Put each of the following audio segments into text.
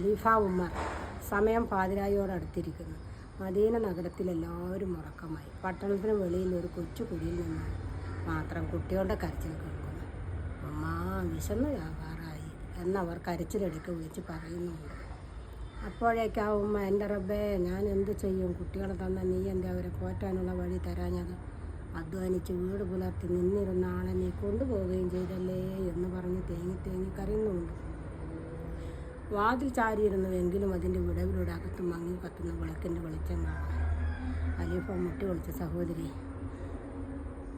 ഖലീഫ ഉമ്മർ സമയം പാതിരായോടടുത്തിരിക്കുന്നു. മദീന നഗരത്തിൽ എല്ലാവരും ഉറക്കമായി. പട്ടണത്തിന് വെളിയിൽ ഒരു കൊച്ചു കുടിയിൽ നിന്ന് മാത്രം കുട്ടികളുടെ കരച്ചിൽ കേൾക്കുന്നു. അമ്മ വിശന്ന് വ്യാപാറായി എന്നവർ കരച്ചിലെടുക്ക് വിളിച്ച് പറയുന്നുണ്ട്. അപ്പോഴേക്ക് ആ ഉമ്മ എന്റെ റബ്ബേ ഞാൻ എന്ത് ചെയ്യും? കുട്ടികളെ തന്ന നീ എന്റെ അവരെ പോറ്റാനുള്ള വഴി തരാഞ്ഞത്. അധ്വാനിച്ച് വീട് പുലർത്തി നിന്നിരുന്ന ആളെ നീ കൊണ്ടുപോവുകയും ചെയ്തല്ലേ? എന്ന് പറഞ്ഞ് തേങ്ങി തേങ്ങി കരയുന്നുണ്ട്. വാതിൽ ചാരിയിരുന്നുവെങ്കിലും അതിന്റെ വിടവിലൂടെ അകത്ത് മങ്ങി കത്തുന്ന വിളക്കിന്റെ വെളിച്ചം കാണാം അലീഫ മുട്ടി വിളിച്ച സഹോദരി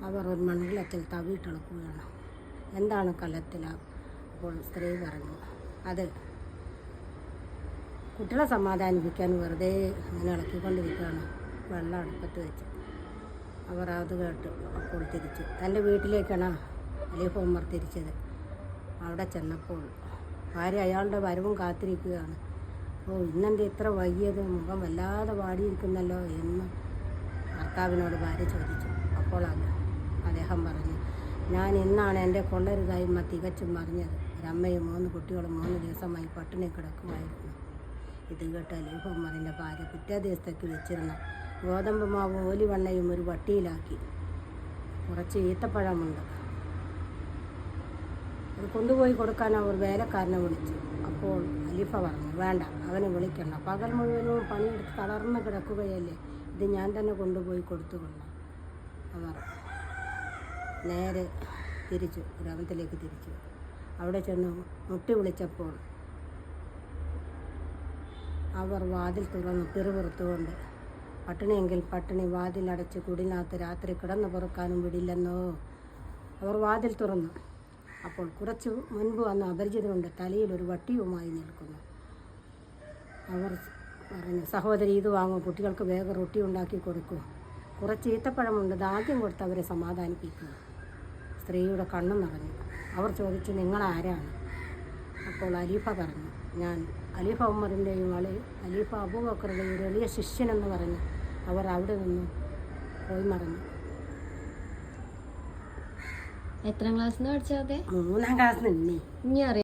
അവർ ഒരു മൺകുളത്തിൽ തവിയിട്ടിളക്കുകയാണ് എന്താണ് കലത്തില അപ്പോൾ സ്ത്രീ പറഞ്ഞു അത് കുട്ടികളെ സമാധാനിപ്പിക്കാൻ വെറുതെ അങ്ങനെ ഇളക്കിക്കൊണ്ടിരിക്കുകയാണ്. വെള്ളം അടുപ്പത്ത് വെച്ച് അവർ അത് കേട്ട് അപ്പോൾ തിരിച്ചു. തന്റെ വീട്ടിലേക്കാണ്? അലീഫ് തിരിച്ചത്. അവിടെ ചെന്നപ്പോൾ ഭാര്യ അയാളുടെ വരവും കാത്തിരിക്കുകയാണ്. ഓ ഇന്നെന്താ ഇത്ര വൈകിയത്? മുഖം വല്ലാതെ വാടിയിരിക്കുന്നല്ലോ എന്ന് ഭർത്താവിനോട് ഭാര്യ ചോദിച്ചു. അപ്പോൾ അത് അദ്ദേഹം പറഞ്ഞു ഞാൻ ഇന്നാണ് എന്റെ കൊള്ളരുതായ്മ തികച്ചും മറിഞ്ഞത്. ഒരമ്മയും മൂന്ന് കുട്ടികളും മൂന്ന് ദിവസമായി പട്ടിണി കിടക്കുമായിരുന്നു. ഇത് കേട്ട അലീഫ് ഭാര്യ പിറ്റേ ദിവസത്തേക്ക് വെച്ചിരുന്ന. ഗോതമ്പ് മാവും ഓലിവണ്ണയും ഒരു വട്ടിയിലാക്കി. കുറച്ച് ഈത്തപ്പഴമുണ്ട്. അത് കൊണ്ടുപോയി കൊടുക്കാൻ അവർ വേലക്കാരനെ വിളിച്ചു. അപ്പോൾ അലിഫ പറഞ്ഞു വേണ്ട അവനെ വിളിക്കണ്ട. പകൽ മുഴുവനും പണിയെടുത്ത് തളർന്ന് കിടക്കുകയല്ലേ? ഇത് ഞാൻ തന്നെ കൊണ്ടുപോയി കൊടുത്തുകൊള്ളാം. അവർ നേരെ തിരിച്ചു ഗ്രാമത്തിലേക്ക് തിരിച്ചു. അവിടെ ചെന്ന് മുട്ടി വിളിച്ചപ്പോൾ അവർ വാതിൽ തുറന്ന് പിറുപിറുത്തുകൊണ്ട് പട്ടിണിയെങ്കിൽ പട്ടിണി വാതിലടച്ച് കുടിനകത്ത് രാത്രി കിടന്നു പുറക്കാനും വിടില്ലെന്നോ? അവർ വാതിൽ തുറന്നു. അപ്പോൾ കുറച്ച് മുൻപ് വന്ന അപരിചിതരുണ്ട് തലയിൽ ഒരു വട്ടിയുമായി നിൽക്കുന്നു. അവർ പറഞ്ഞു സഹോദരി ഇത് വാങ്ങൂ കുട്ടികൾക്ക് വേഗം റൊട്ടി ഉണ്ടാക്കി കൊടുക്കൂ. കുറച്ച് ഈത്തപ്പഴമുണ്ട് ദാദ്യം കൊടുത്ത് അവരെ സമാധാനിപ്പിക്കുക സ്ത്രീയുടെ കണ്ണു നിറഞ്ഞു. അവർ ചോദിച്ചു നിങ്ങൾ ആരാണ്? അപ്പോൾ അലീഫ പറഞ്ഞു ഞാൻ അലീഫ ഉമ്മറിന്റെയും അളി അലീഫ അബൂബക്കറുടെയും ഒരു എളിയ ശിഷ്യനെന്ന് പറഞ്ഞ് അവർ അവിടെ നിന്ന് പോയി മറന്നു. എത്രാം ക്ലാസ് അതെ മൂന്നാം ക്ലാസ് നിന്നേ ഇനി അറിയാം.